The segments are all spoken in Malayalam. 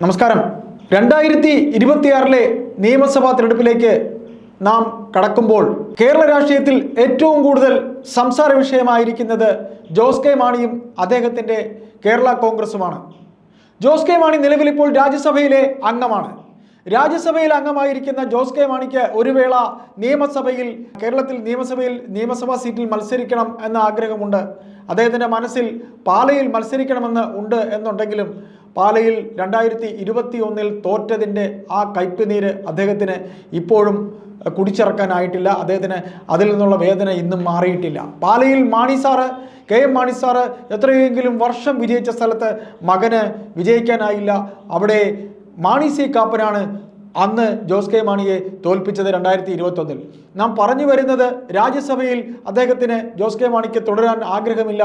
നമസ്കാരം. രണ്ടായിരത്തി ഇരുപത്തിയാറിലെ നിയമസഭാ തിരഞ്ഞെടുപ്പിലേക്ക് നാം കടക്കുമ്പോൾ കേരള രാഷ്ട്രീയത്തിൽ ഏറ്റവും കൂടുതൽ സംസാര വിഷയമായിരിക്കുന്നത് ജോസ് കെ മാണിയും അദ്ദേഹത്തിന്റെ കേരള കോൺഗ്രസുമാണ്. ജോസ് കെ മാണി നിലവിൽ ഇപ്പോൾ രാജ്യസഭയിലെ അംഗമാണ്. രാജ്യസഭയിൽ അംഗമായിരിക്കുന്ന ജോസ് കെ മാണിക്ക് ഒരു വേള നിയമസഭയിൽ കേരളത്തിൽ നിയമസഭയിൽ നിയമസഭാ സീറ്റിൽ മത്സരിക്കണം എന്ന ആഗ്രഹമുണ്ട്. അദ്ദേഹത്തിന്റെ മനസ്സിൽ പാലയിൽ മത്സരിക്കണമെന്ന് ഉണ്ട് എന്നുണ്ടെങ്കിലും പാലയിൽ രണ്ടായിരത്തി ഇരുപത്തി ഒന്നിൽ തോറ്റതിന്റെ ആ കയ്പുനീര് അദ്ദേഹത്തിന് ഇപ്പോഴും കുടിച്ചിറക്കാനായിട്ടില്ല. അദ്ദേഹത്തിന് അതിൽ നിന്നുള്ള വേദന ഇന്നും മാറിയിട്ടില്ല. പാലയിൽ Mani sir K M Mani sir എത്രയെങ്കിലും വർഷം വിജയിച്ച സ്ഥലത്ത് മകന് വിജയിക്കാനായില്ല. അവിടെ മാണി സി കാപ്പനാണ് അന്ന് ജോസ് കെ മാണിയെ തോൽപ്പിച്ചത് രണ്ടായിരത്തി ഇരുപത്തൊന്നിൽ നാം പറഞ്ഞു വരുന്നത് രാജ്യസഭയിൽ അദ്ദേഹത്തിന് ജോസ് കെ മാണിക്ക് തുടരാൻ ആഗ്രഹമില്ല.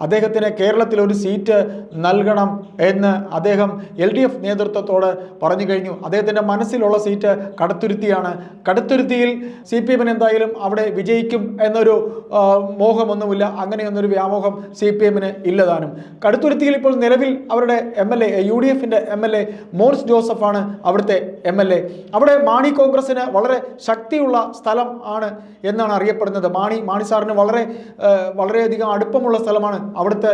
അദ്ദേഹത്തിന് കേരളത്തിൽ ഒരു സീറ്റ് നൽകണം എന്ന് അദ്ദേഹം എൽ ഡി എഫ് നേതൃത്വത്തോട് പറഞ്ഞു കഴിഞ്ഞു. അദ്ദേഹത്തിന്റെ മനസ്സിലുള്ള സീറ്റ് കടത്തുരുത്തിയാണ്. കടത്തുരുത്തിയിൽ സി പി എമ്മിന് എന്തായാലും അവിടെ വിജയിക്കും എന്നൊരു മോഹമൊന്നുമില്ല. അങ്ങനെയൊന്നൊരു വ്യാമോഹം സി പി എമ്മിന് ഇല്ലതാനും. കടുത്തുരുത്തിയിൽ ഇപ്പോൾ നിലവിൽ അവരുടെ M L A U D എഫിന്റെ എം എൽ എ മോൻസ് ജോസഫാണ് അവിടുത്തെ എം എൽ എ അവിടെ മാണി കോൺഗ്രസ്സിന് വളരെ ശക്തിയുള്ള സ്ഥലം ആണ് എന്നാണ് അറിയപ്പെടുന്നത്. മാണി മാണി സാറിന് വളരെ വളരെയധികം അടുപ്പമുള്ള സ്ഥലമാണ് അവിടുത്തെ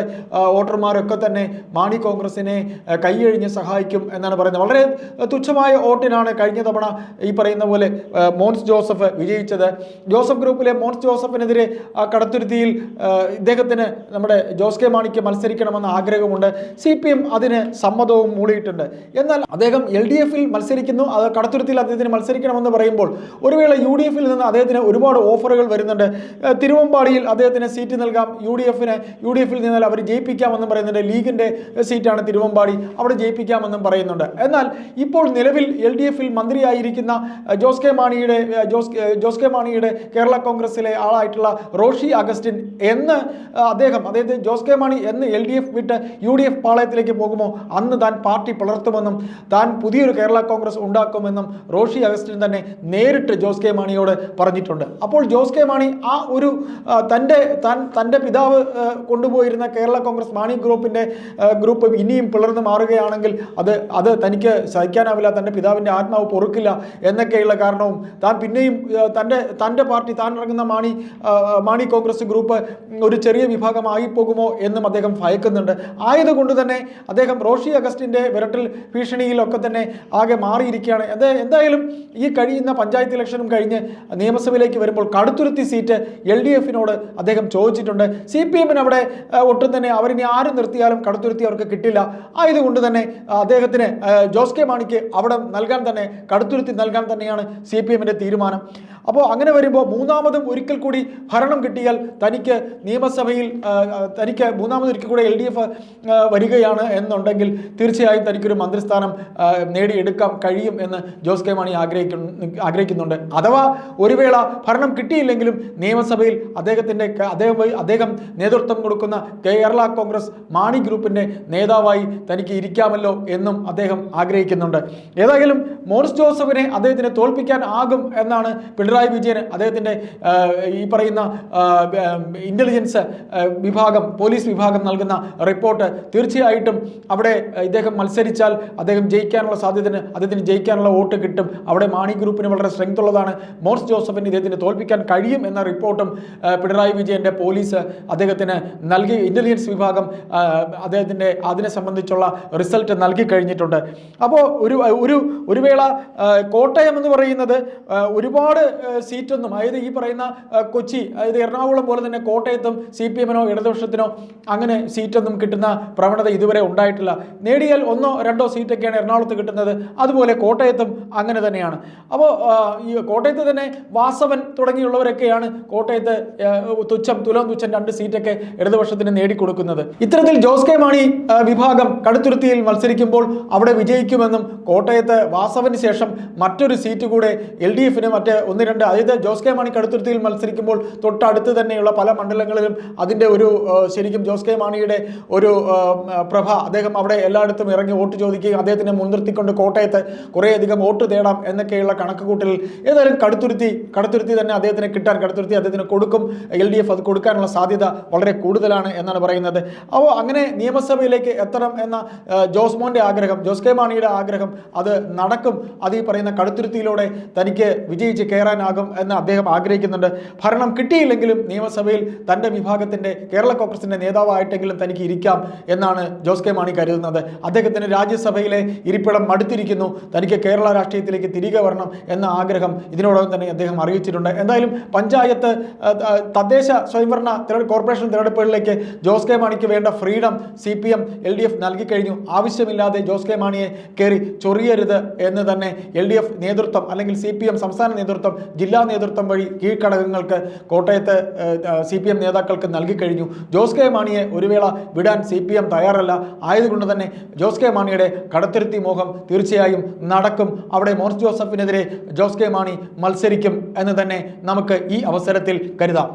വോട്ടർമാരൊക്കെ തന്നെ മാണി കോൺഗ്രസിനെ കൈയഴിഞ്ഞ് സഹായിക്കും എന്നാണ് പറയുന്നത്. വളരെ തുച്ഛമായ വോട്ടിനാണ് കഴിഞ്ഞ തവണ ഈ പറയുന്ന പോലെ മോൻസ് ജോസഫ് വിജയിച്ചത്. ജോസഫ് ഗ്രൂപ്പിലെ മോൻസ് ജോസഫിനെതിരെ കടത്തുരുത്തിയിൽ ഇദ്ദേഹത്തിന് നമ്മുടെ ജോസ് കെ മാണിക്ക് മത്സരിക്കണമെന്ന ആഗ്രഹമുണ്ട്. സി പി എം അതിന് സമ്മതവും മൂളിയിട്ടുണ്ട്. എന്നാൽ അദ്ദേഹം എൽ ഡി എഫിൽ മത്സരിക്കുന്നു. അത് കടത്തുരുത്തിയിൽ അദ്ദേഹത്തിന് മത്സരിക്കണമെന്ന് പറയുമ്പോൾ ഒരു വേള യു ഡി എഫിൽ നിന്ന് അദ്ദേഹത്തിന് ഒരുപാട് ഓഫറുകൾ വരുന്നുണ്ട്. തിരുവമ്പാടിയിൽ അദ്ദേഹത്തിന് സീറ്റ് നൽകാം. യു ഡി എഫിന് യു ഡി എഫിൽ നിന്നാൽ അവർ ജയിപ്പിക്കാമെന്നും പറയുന്നുണ്ട്. ലീഗിന്റെ സീറ്റാണ് തിരുവമ്പാടി. അവിടെ ജയിപ്പിക്കാമെന്നും പറയുന്നുണ്ട്. എന്നാൽ ഇപ്പോൾ നിലവിൽ എൽ ഡി എഫിൽ മന്ത്രിയായിരിക്കുന്ന ജോസ് കെ മാണിയുടെ ജോസ് ജോസ് കെ മാണിയുടെ കേരള കോൺഗ്രസിലെ ആളായിട്ടുള്ള റോഷി അഗസ്റ്റിൻ എന്ന് അദ്ദേഹം അതായത് ജോസ് കെ മാണി എന്ന് എൽ ഡി എഫ് വിട്ട് യു ഡി എഫ് പാളയത്തിലേക്ക് പോകുമോ? അന്ന് താൻ പാർട്ടി പിളർത്തുമെന്നും താൻ പുതിയൊരു കേരള കോൺഗ്രസ് ഉണ്ടാക്കുമെന്നും റോഷി അഗസ്റ്റിൻ തന്നെ നേരിട്ട് ജോസ് കെ മാണിയോട് പറഞ്ഞിട്ടുണ്ട്. അപ്പോൾ ജോസ് കെ മാണി ആ ഒരു തന്റെ താൻ തന്റെ പിതാവ് കൊണ്ടുപോയിരുന്ന കേരള കോൺഗ്രസ് മാണി ഗ്രൂപ്പിന്റെ ഗ്രൂപ്പ് ഇനിയും പിളർന്നു മാറുകയാണെങ്കിൽ അത് അത് തനിക്ക് സഹിക്കാനാവില്ല തന്റെ പിതാവിന്റെ ആത്മാവ് പൊറുക്കില്ല എന്നൊക്കെയുള്ള കാരണവും താൻ പിന്നെയും തന്റെ തന്റെ പാർട്ടി താൻ ഇറങ്ങുന്ന മാണി മാണി കോൺഗ്രസ് ഗ്രൂപ്പ് ഒരു ചെറിയ വിഭാഗമായി പോകുമോ എന്നും അദ്ദേഹം ഭയക്കുന്നുണ്ട്. ആയതുകൊണ്ട് തന്നെ അദ്ദേഹം റോഷി അഗസ്റ്റിന്റെ വിരട്ടൽ ഭീഷണിയിലൊക്കെ തന്നെ ആകെ മാറിയിരിക്കുകയാണ് അത് എന്തായാലും ഈ കഴിയുന്ന പഞ്ചായത്ത് ഇലക്ഷനും കഴിഞ്ഞ് നിയമസഭയിലേക്ക് വരുമ്പോൾ കടുത്തുരുത്തി സീറ്റ് എൽ ഡി എഫിനോട് അദ്ദേഹം ചോദിച്ചിട്ടുണ്ട്. സി പി എമ്മിന് അവിടെ ഒട്ടും തന്നെ അവരിനി ആരും നിർത്തിയാലും കടുത്തുരുത്തി അവർക്ക് കിട്ടില്ല. ആയതുകൊണ്ട് തന്നെ അദ്ദേഹത്തിന് ജോസ് കെ മാണിക്ക് അവിടെ നൽകാൻ തന്നെ കടുത്തുരുത്തി നൽകാൻ തന്നെയാണ് സി പി എമ്മിന്റെ തീരുമാനം. അപ്പോൾ അങ്ങനെ വരുമ്പോൾ മൂന്നാമതും ഒരിക്കൽ കൂടി ഭരണം കിട്ടിയാൽ തനിക്ക് നിയമസഭയിൽ തനിക്ക് മൂന്നാമത് ഒരിക്കൽ കൂടി എൽ ഡി എഫ് വരികയാണ് എന്നുണ്ടെങ്കിൽ തീർച്ചയായും തനിക്കൊരു മന്ത്രിസ്ഥാനം നേടിയെടുക്കാൻ കഴിയും എന്ന് ജോസ് കെ മാണി ആഗ്രഹിക്കുന്നു ആഗ്രഹിക്കുന്നുണ്ട്. അഥവാ ഒരു വേള ഭരണം കിട്ടിയില്ലെങ്കിലും നിയമസഭയിൽ അദ്ദേഹത്തിന്റെ അദ്ദേഹം അദ്ദേഹം നേതൃത്വം കൊടുക്കുന്ന കേരള കോൺഗ്രസ് മാണി ഗ്രൂപ്പിന്റെ നേതാവായി തനിക്ക് ഇരിക്കാമല്ലോ എന്നും അദ്ദേഹം ആഗ്രഹിക്കുന്നുണ്ട്. ഏതായാലും മോറിസ് ജോസഫിനെ അദ്ദേഹത്തിനെ തോൽപ്പിക്കാൻ ആകും എന്നാണ് പിണറായി വിജയൻ അദ്ദേഹത്തിന്റെ ഈ പറയുന്ന ഇന്റലിജൻസ് വിഭാഗം പോലീസ് വിഭാഗം നൽകുന്ന റിപ്പോർട്ട് തീർച്ചയായിട്ടും അവിടെ ഇദ്ദേഹം മത്സരിച്ചാൽ അദ്ദേഹം ജയിക്കാനുള്ള സാധ്യതന് അദ്ദേഹത്തിന് ജയിക്കാനുള്ള വോട്ട് കിട്ടും. അവിടെ മാണി ഗ്രൂപ്പിന് വളരെ സ്ട്രെങ്ത് ഉള്ളതാണ്. മോൻസ് ജോസഫിന് ഇദ്ദേഹത്തിന് തോൽപ്പിക്കാൻ കഴിയും എന്ന റിപ്പോർട്ടും പിണറായി വിജയന്റെ പോലീസ് അദ്ദേഹത്തിന് നൽകി ഇന്റലിജൻസ് വിഭാഗം അദ്ദേഹത്തിന്റെ അതിനെ സംബന്ധിച്ചുള്ള റിസൾട്ട് നൽകി കഴിഞ്ഞിട്ടുണ്ട്. അപ്പോൾ ഒരു ഒരു ഒരു വേള കോട്ടയം എന്ന് പറയുന്നത് ഒരുപാട് സീറ്റൊന്നും. അതായത് ഈ പറയുന്ന കൊച്ചി അതായത് എറണാകുളം പോലെ തന്നെ കോട്ടയത്തും സി പി എമ്മിനോ ഇടതുപക്ഷത്തിനോ അങ്ങനെ സീറ്റൊന്നും കിട്ടുന്ന പ്രവണത ഇതുവരെ ഉണ്ടായിട്ടില്ല. നേടിയാൽ ഒന്നോ രണ്ടോ സീറ്റൊക്കെയാണ് എറണാകുളത്ത് കിട്ടുന്നത്. അതുപോലെ കോട്ടയത്തും അങ്ങനെ തന്നെയാണ്. അപ്പോൾ ഈ കോട്ടയത്ത് തന്നെ വാസവൻ തുടങ്ങിയുള്ളവരൊക്കെയാണ് കോട്ടയത്ത് തുച്ഛം തുലം തുച്ഛം രണ്ട് സീറ്റൊക്കെ ഇടതുപക്ഷത്തിന് നേടിക്കൊടുക്കുന്നത്. ഇത്തരത്തിൽ ജോസ് കെ മാണി വിഭാഗം കടുത്തുരുത്തിയിൽ മത്സരിക്കുമ്പോൾ അവിടെ വിജയിക്കുമെന്നും കോട്ടയത്ത് വാസവന് ശേഷം മറ്റൊരു സീറ്റ് കൂടെ എൽ ഡി എഫിന് മറ്റ് ഒന്ന് രണ്ട്. അതായത് ജോസ് കെ മാണി കടുത്തുരുത്തിയിൽ മത്സരിക്കുമ്പോൾ തൊട്ടടുത്ത് തന്നെയുള്ള പല മണ്ഡലങ്ങളിലും അതിന്റെ ഒരു ശരിക്കും ജോസ് കെ മാണിയുടെ ഒരു പ്രഭ അദ്ദേഹം അവിടെ എല്ലായിടത്തും ഇറങ്ങി വോട്ട് ചോദിക്കുകയും അദ്ദേഹത്തിനെ മുൻനിർത്തിക്കൊണ്ട് കോട്ടയത്ത് കുറേയധികം വോട്ട് തേടാം എന്നൊക്കെയുള്ള കണക്കുകൂട്ടലിൽ ഏതായാലും കടുത്തുരുത്തി കടുത്തുരുത്തി തന്നെ അദ്ദേഹത്തിന് കിട്ടാൻ കടുത്തുരുത്തി അദ്ദേഹത്തിന് കൊടുക്കും. എൽ ഡി എഫ് അത് കൊടുക്കാനുള്ള സാധ്യത വളരെ കൂടുതലാണ് എന്നാണ് പറയുന്നത്. അപ്പോൾ അങ്ങനെ നിയമസഭയിലേക്ക് എത്തണം എന്ന ജോസ് മോന്റെ ആഗ്രഹം ജോസ് കെ മാണിയുടെ ആഗ്രഹം അത് നടക്കും. അത് ഈ പറയുന്ന കടുത്തുരുത്തിയിലൂടെ തനിക്ക് വിജയിച്ച് കയറാനാകും എന്ന് അദ്ദേഹം ആഗ്രഹിക്കുന്നുണ്ട്. ഭരണം കിട്ടിയില്ലെങ്കിലും നിയമസഭയിൽ തന്റെ വിഭാഗത്തിന്റെ കേരള കോൺഗ്രസിന്റെ നേതാവായിട്ടെങ്കിലും തനിക്ക് ഇരിക്കാം എന്നാണ് ജോസ് കെ മാണി കരുതുന്നത്. അദ്ദേഹത്തിന് രാജ്യസഭയിലെ ഇരിപ്പിടം മടുത്തിരിക്കുന്നു. തനിക്ക് കേരള രാഷ്ട്രീയത്തിലേക്ക് തിരികെ വരണം എന്ന ആഗ്രഹം ഇതിനോടകം തന്നെ അദ്ദേഹം അറിയിച്ചിട്ടുണ്ട്. എന്തായാലും പഞ്ചായത്ത് തദ്ദേശ സ്വയംഭരണ കോർപ്പറേഷൻ തിരഞ്ഞെടുപ്പുകളിലേക്ക് ജോസ് കെ മാണിക്ക് വേണ്ട freedom C P M L D F നൽകിക്കഴിഞ്ഞു ആവശ്യമില്ലാതെ ജോസ് കെ മാണിയെ കയറി ചൊറിയരുത് എന്ന് തന്നെ എൽ ഡി എഫ് നേതൃത്വം അല്ലെങ്കിൽ സി പി എം സംസ്ഥാന നേതൃത്വം ജില്ലാ നേതൃത്വം വഴി കീഴ്ഘടകങ്ങൾക്ക് കോട്ടയത്ത് സി പി എം നേതാക്കൾക്ക് നൽകിക്കഴിഞ്ഞു ജോസ് കെ മാണിയെ ഒരു വേള വിടാൻ സി പി എം തയ്യാറല്ല. ആയതുകൊണ്ട് തന്നെ ജോസ് കെ മാണിയുടെ കടത്തിരുത്തി മോഹം തീർച്ചയായും നടക്കും. അവിടെ മോർസ് ജോസഫിനെതിരെ ജോസ് കെ മാണി മത്സരിക്കും എന്ന് തന്നെ നമുക്ക് ഈ അവസരത്തിൽ കരുതാം.